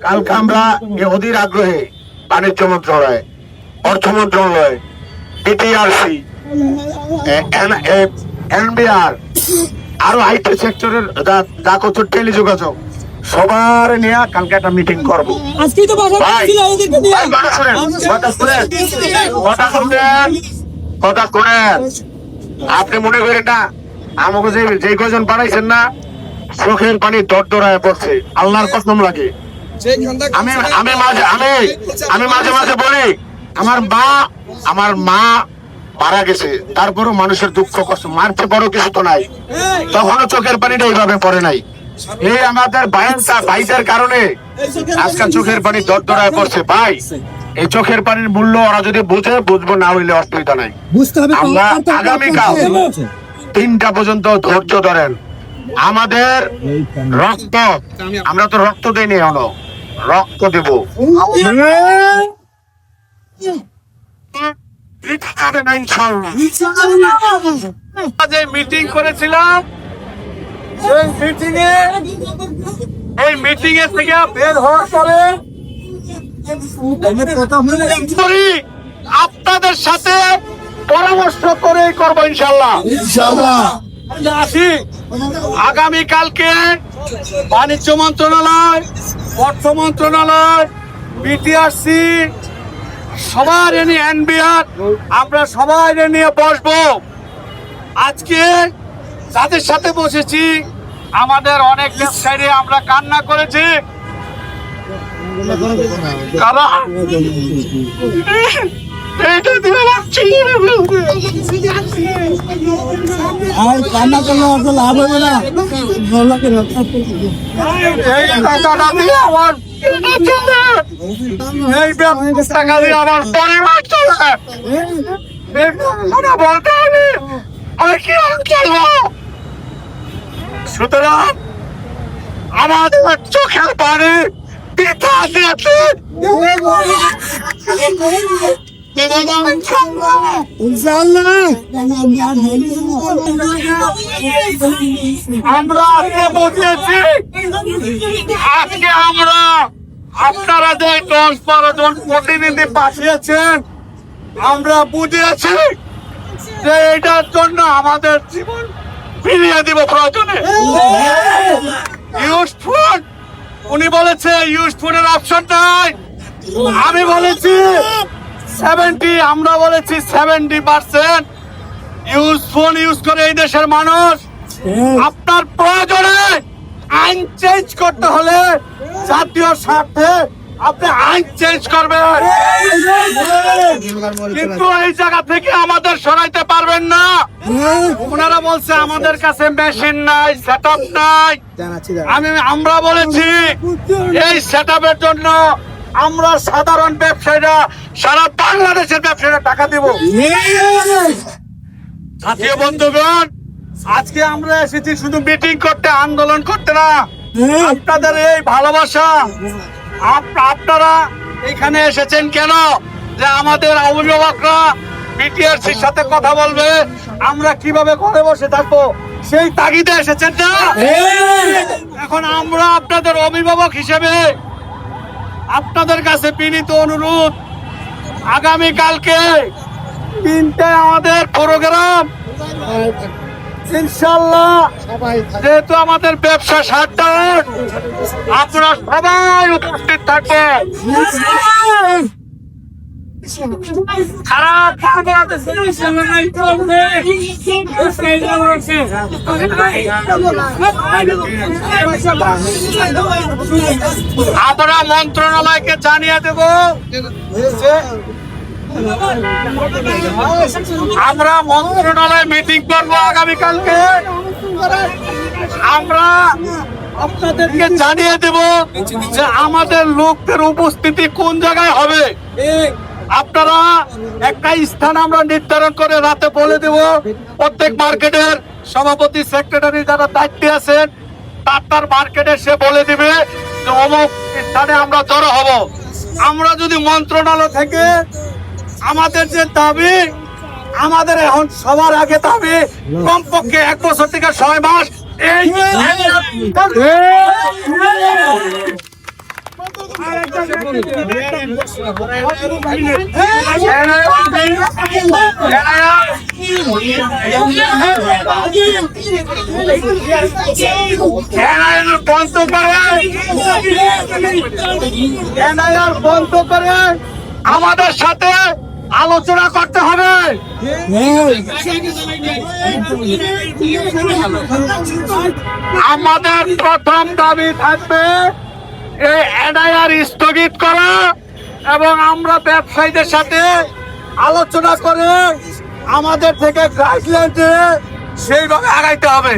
কালকে আমরা অধীর আগ্রহে বাণিজ্য মন্ত্রণালয় অর্থ মন্ত্রণালয় বিটিআরসি এনবিআর আরও আইটি সেক্টরের যা- কিছু টেলিযোগাযোগ সবার নিয়ে কালকে একটা মিটিং করব। কথা শুনেন। আপনি মনে করেন না আমাকে যে যে কজন বানাইছেন না চোখের পানি দর দরায় পড়ছে আল্লাহর কসম লাগে। আমি আমি মাঝে আমি আমি মাঝে মাঝে বলি আমার মা আমার মা মারা গেছে। তারপরও মানুষের দুঃখ কষ্ট মারতে বড় কিছু তো নাই। তখনও চোখের পানিটা এইভাবে পড়ে নাই। এই আমাদের ভাইদের কারণে আজকাল চোখের পানি দর দরায় পড়ছে। ভাই এই চোখের পানির মূল্য ওরা যদি বুঝে বুঝব না হইলে অসুবিধা নাই। আমরা আগামীকাল তিনটা পর্যন্ত ধৈর্য ধরেন। আমাদের রক্ত আমরা তো রক্ত দেইনি এখনও। রক্ত দেব। যে মিটিং করেছিলাম। সেই মিটিং এ এই মিটিং এ থেকে বের হওয়ার পরে আপনাদের সাথে পরামর্শ করে করব ইনশাল্লাহ আসি। আগামী কালকে বাণিজ্য মন্ত্রণালয় অর্থ মন্ত্রণালয় বিটিআরসি সবার এনে এনবিআর, আমরা সবাই নিয়ে বসবো। আজকে যাদের সাথে বসেছি, আমাদের অনেক ব্যবসায়ী আমরা কান্না করেছি। আর কান্না করলে অত লাভ হবে না। ভালো করে এই টাকাটা দিয়ে আমার এই টাকা দিয়ে আমার পরিবার চলে বলতে হবে। আমি কি আর চলবো সুতরাং আমাদের চোখের পানি পিতা দিয়েছে আমরা আজকে বুঝিয়েছি আজকে আমরা আপনারা যে দশ বারো জন প্রতিনিধি পাঠিয়েছেন আমরা বুঝিয়েছি যে এটার জন্য আমাদের জীবন ফিরিয়ে দিব প্রয়োজনে ইউজ ফোন উনি বলেছে ইউজ ফোনের অপশন নাই আমি বলেছি সেভেন্টি আমরা বলেছি seventy percent use phone use করে এই দেশের মানুষ। আপনার প্রয়োজনে আইন চেঞ্জ করতে হলে জাতীয় স্বার্থে আপনি আইন চেঞ্জ করবেন। কিন্তু এই জায়গা থেকে আমাদের সরাইতে পারবেন না। ওনারা বলছে আমাদের কাছে মেশিন নাই সেট নাই। আমি আমরা বলেছি এই সেট জন্য আমরা সাধারণ ব্যবসায়ীরা সারা বাংলাদেশের ব্যবসায়ীরা টাকা দিব। জাতীয় বন্ধুগণ আজকে আমরা এসেছি শুধু মিটিং করতে আন্দোলন করতে না। আপনাদের এই ভালোবাসা আপ- আপনারা এখানে এসেছেন কেন? যে আমাদের অভিভাবকরা বিটিআরসির সাথে কথা বলবে আমরা কীভাবে ঘরে বসে থাকব? সেই তাগিদে এসেছেন না? এখন আমরা আপনাদের অভিভাবক হিসেবে আপনাদের কাছে বিনীত অনুরোধ আগামী কালকে তিনটে আমাদের প্রোগ্রাম ইনশাল্লাহ যেহেতু আমাদের ব্যবসা সার্ট আপনারা সবাই উপস্থিত থাকবেন। আমরা মন্ত্রণালয়কে জানিয়ে দেব। আমরা মন্ত্রণালয় মিটিং করব আগামীকালকে। আমরা আপনাদেরকে জানিয়ে দেব যে আমাদের লোকদের উপস্থিতি কোন জায়গায় হবে? আপনারা একটা স্থান আমরা নির্ধারণ করে রাতে বলে দেব। প্রত্যেক মার্কেটের সভাপতি সেক্রেটারি যারা দায়িত্বে আছেন তার তার মার্কেটে সে বলে দিবে যে অমুক স্থানে আমরা জড়ো হব। আমরা যদি মন্ত্রণালয় থেকে আমাদের যে দাবি আমাদের এখন সবার আগে দাবি কমপক্ষে এক বছর থেকে ছয় মাস এই আমাদের সাথে আলোচনা করতে হবে। আমাদের প্রথম দাবি থাকবে এই এনআইআর স্থগিত করা এবং আমরা ব্যবসায়ীদের সাথে আলোচনা করে আমাদের থেকে গাইডলাইন দিয়ে সেইভাবে আগাইতে হবে।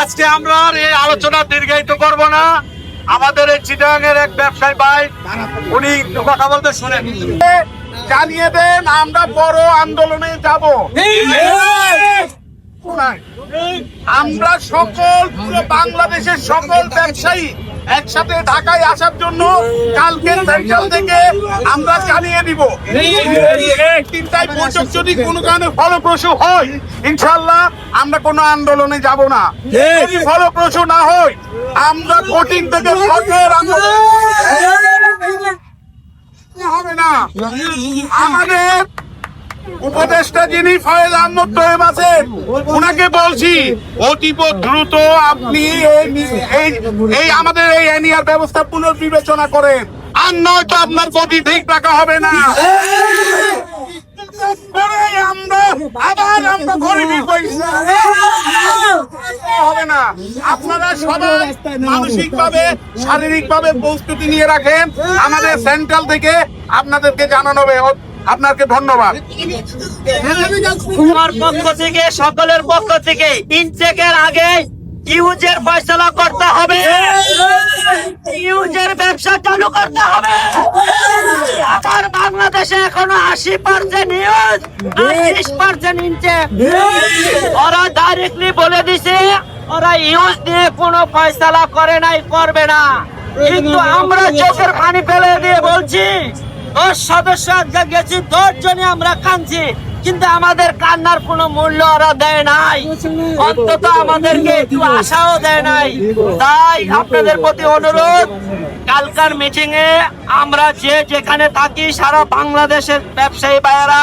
আজকে আমরা এই আলোচনা দীর্ঘায়িত করব না। আমাদের এই চিটাঙের এক ব্যবসায়ী ভাই, উনি কথা বলতে শুনেন। জানিয়ে দেন, আমরা বড় আন্দোলনে যাব। আমরা সকল পুরো বাংলাদেশের সকল ব্যবসায়ী একসাথে ঢাকায় আসার জন্য কালকে সেন্ট্রাল থেকে আমরা জানিয়ে দিব। তিনটায় বৈঠক যদি কোনো কারণে ফলপ্রসূ হয় ইনশাল্লাহ আমরা কোনো আন্দোলনে যাব না। যদি ফলপ্রসূ না হয় আমরা কোটিং থেকে ফটের আন্দোলন হবে না। আমাদের উপদেষ্টা যিনি ফয়েজ আহমদ তোয়েব আছেন ওনাকে বলছি অতীব দ্রুত আপনি এই আমাদের এই এনিয়ার ব্যবস্থা পুনর্বিবেচনা করেন। আর নয়তো আপনার গতি ঠিক রাখা হবে না। শারীরিক ভাবে প্রস্তুতি নিয়ে রাখেন। আমাদের সেন্ট্রাল থেকে আপনাদেরকে জানানো হবে। আপনাকে ধন্যবাদ। তোমার পক্ষ থেকে, সকলের পক্ষ থেকে ইনটেকের আগে ইউজের ফয়সলা করতে হবে। ইউজের ব্যবসা চালু করতে হবে। আমার বাংলাদেশে এখনও আশি পার্সেন্ট ইউজ তিরিশ পার্সেন্ট ইনটেক ওরা ডাইরেক্টলি বলে দিছে, ওরা ইউজ নিয়ে কোনো ফয়সলা করে নাই, করবে না। কিন্তু আমরা চোখের পানি ফেলে দিয়ে বলছি দশ সদস্য আজকে গেছি দশ জনে আমরা কাঁদছি কিন্তু আমাদের কান্নার কোনো মূল্য ওরা দেয় নাই। অন্তত আমাদেরকে একটু আশাও দেয় নাই। তাই আপনাদের প্রতি অনুরোধ, কালকার মিটিং এ আমরা যে যেখানে থাকি, সারা বাংলাদেশের ব্যবসায়ী ভাইয়েরা,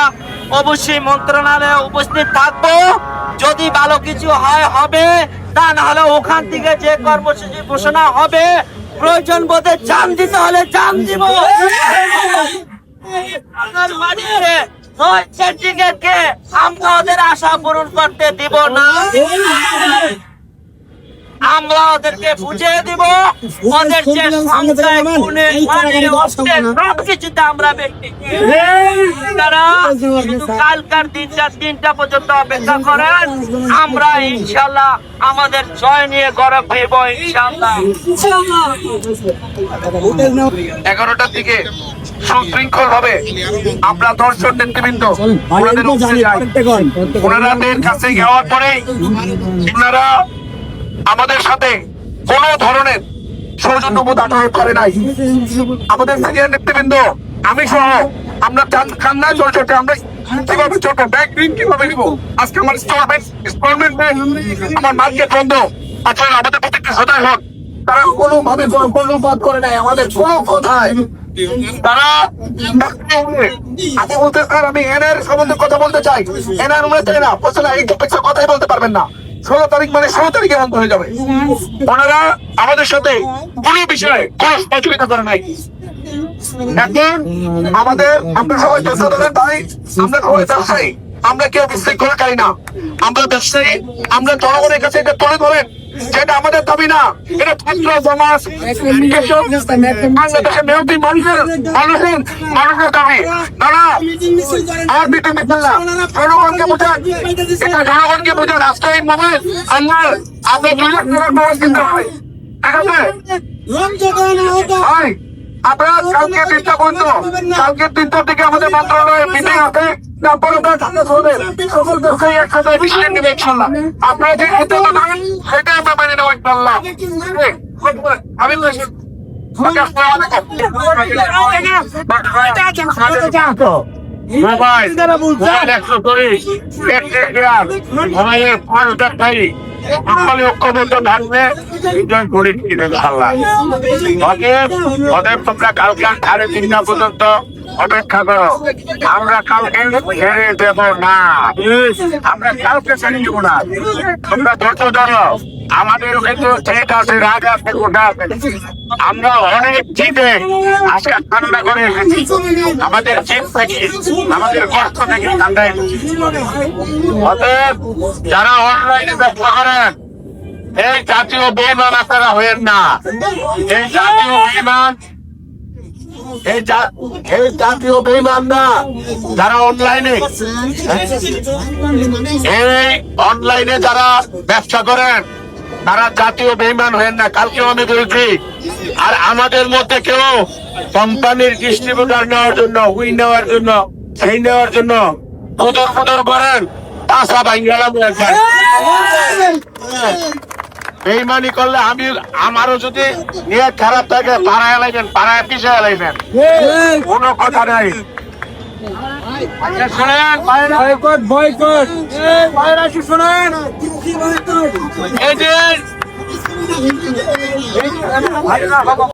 অবশ্যই মন্ত্রণালয়ে উপস্থিত থাকব। যদি ভালো কিছু হয়, হবে। তা না হলে ওখান থেকে যে কর্মসূচি ঘোষণা হবে প্রয়োজন বোধে জান দিতে হলে জান দিব। আমার ওদের আশা পূরণ করতে দিব না। আমরা ওদেরকে বুঝিয়ে দিব ওদের যে সংখ্যায় গুণে মানে অস্তে সব কিছুতে আমরা ব্যক্তি। তারা কালকার দিনটা তিনটা পর্যন্ত অপেক্ষা করেন আমরা ইনশাল্লাহ আমাদের জয় নিয়ে গরব হইব ইনশাল্লাহ। এগারোটার দিকে সুশৃঙ্খল ভাবে আমরা দর্শক নেতৃবৃন্দ ওনাদের ওনাদের কাছে যাওয়ার পরে ওনারা আমাদের সাথে কোন ধরনের সৌজন্যবোধ আচরণ করে নাই। আমাদের সিনিয়র নেতৃবৃন্দ আমি সহ আমরা কান্নায় চলছে আমরা কীভাবে চলবো ব্যাগ ঋণ কীভাবে নিবো? আজকে আমার ইনস্টলমেন্ট ইনস্টলমেন্ট আমার মার্কেট বন্ধ। আচ্ছা আমাদের প্রতি একটু সদয় হন। তারা কোনো ভাবে কর্ণপাত করে নাই, আমাদের কোনো আমি বলতে আমি এনআর সম্বন্ধে কথা বলতে চাই। এনআর মনে চাই না বলতে পারবেন না। ষোলো তারিখ মানে ষোলো তারিখে বন্ধ হয়ে যাবে। ওনারা আমাদের সাথে কোনো বিষয়ে কোনো সহযোগিতা করে নাই। এখন আমাদের আমরা সবাই পেশাদারের ভাই আমরা সবাই ব্যবসায়ী আমরা কেউ বিশৃঙ্খলাকারী না আমরা ব্যবসায়ী আমরা জনগণের কাছে এটা তুলে ধরেন যেটা আমাদের দাবি না এটা ছাত্র সমাজ বাংলাদেশের মেহনতি মানুষের মানুষের মানুষের দাবি দাদা আর বিটু মিথ্যা জনগণকে বোঝান এটা জনগণকে বোঝান এই মোমেন্ট আমরা আমরা দুই লাখ টাকার খরচ কিনতে ঠিক আছে আপনারা কালকে তিনটা বন্ধ কালকে তিনটার দিকে আমাদের মন্ত্রণালয়ের মিটিং আছে তারপরে আপনারা ঢাকা শহরে সকল ব্যবসায়ী একসাথে ডিসিশন নেবে ইনশাল্লাহ আপনারা যে আমরা মেনে নেব ইনশাল্লাহ আমি মোবাইল একশো এক গ্রাম পাঁচ ব্যাটারি সকলে ঐক্যবদ্ধ পর্যন্ত অপেক্ষা করো। আমরা কালকে ছেড়ে দেব না। আমরা কালকে ছেড়ে দেবো না। তোমরা ধৈর্য ধরো। আমাদের কিন্তু চেক আছে রাগ আছে গোটা আছে আমরা অনেক জিতে আজকে ঠান্ডা করে এসেছি। আমাদের জিত থেকে, আমাদের কষ্ট থেকে ঠান্ডা এসেছি। যারা অনলাইনে ব্যবসা করেন এই জাতীয় বেমান আপনারা হয়েন না। এই জাতীয় বেমান এই এই জাতীয় বেমান না যারা অনলাইনে এই অনলাইনে যারা ব্যবসা করেন তারা জাতীয় বেইমান হয়েন না কালকে আমি বলছি। আর আমাদের মধ্যে কেউ কোম্পানির ডিস্ট্রিবিউটার নেওয়ার জন্য উই নেওয়ার জন্য সেই নেওয়ার জন্য ফুদর ফুদর করেন তাসা বাঙ্গালাম একবার বেইমানি করলে আমি আমারও যদি নিয়ে খারাপ থাকে পাড়ায় এলাইছেন পাড়ায় পিছিয়ে এলাইছেন কোনো কথা নাই। এই যে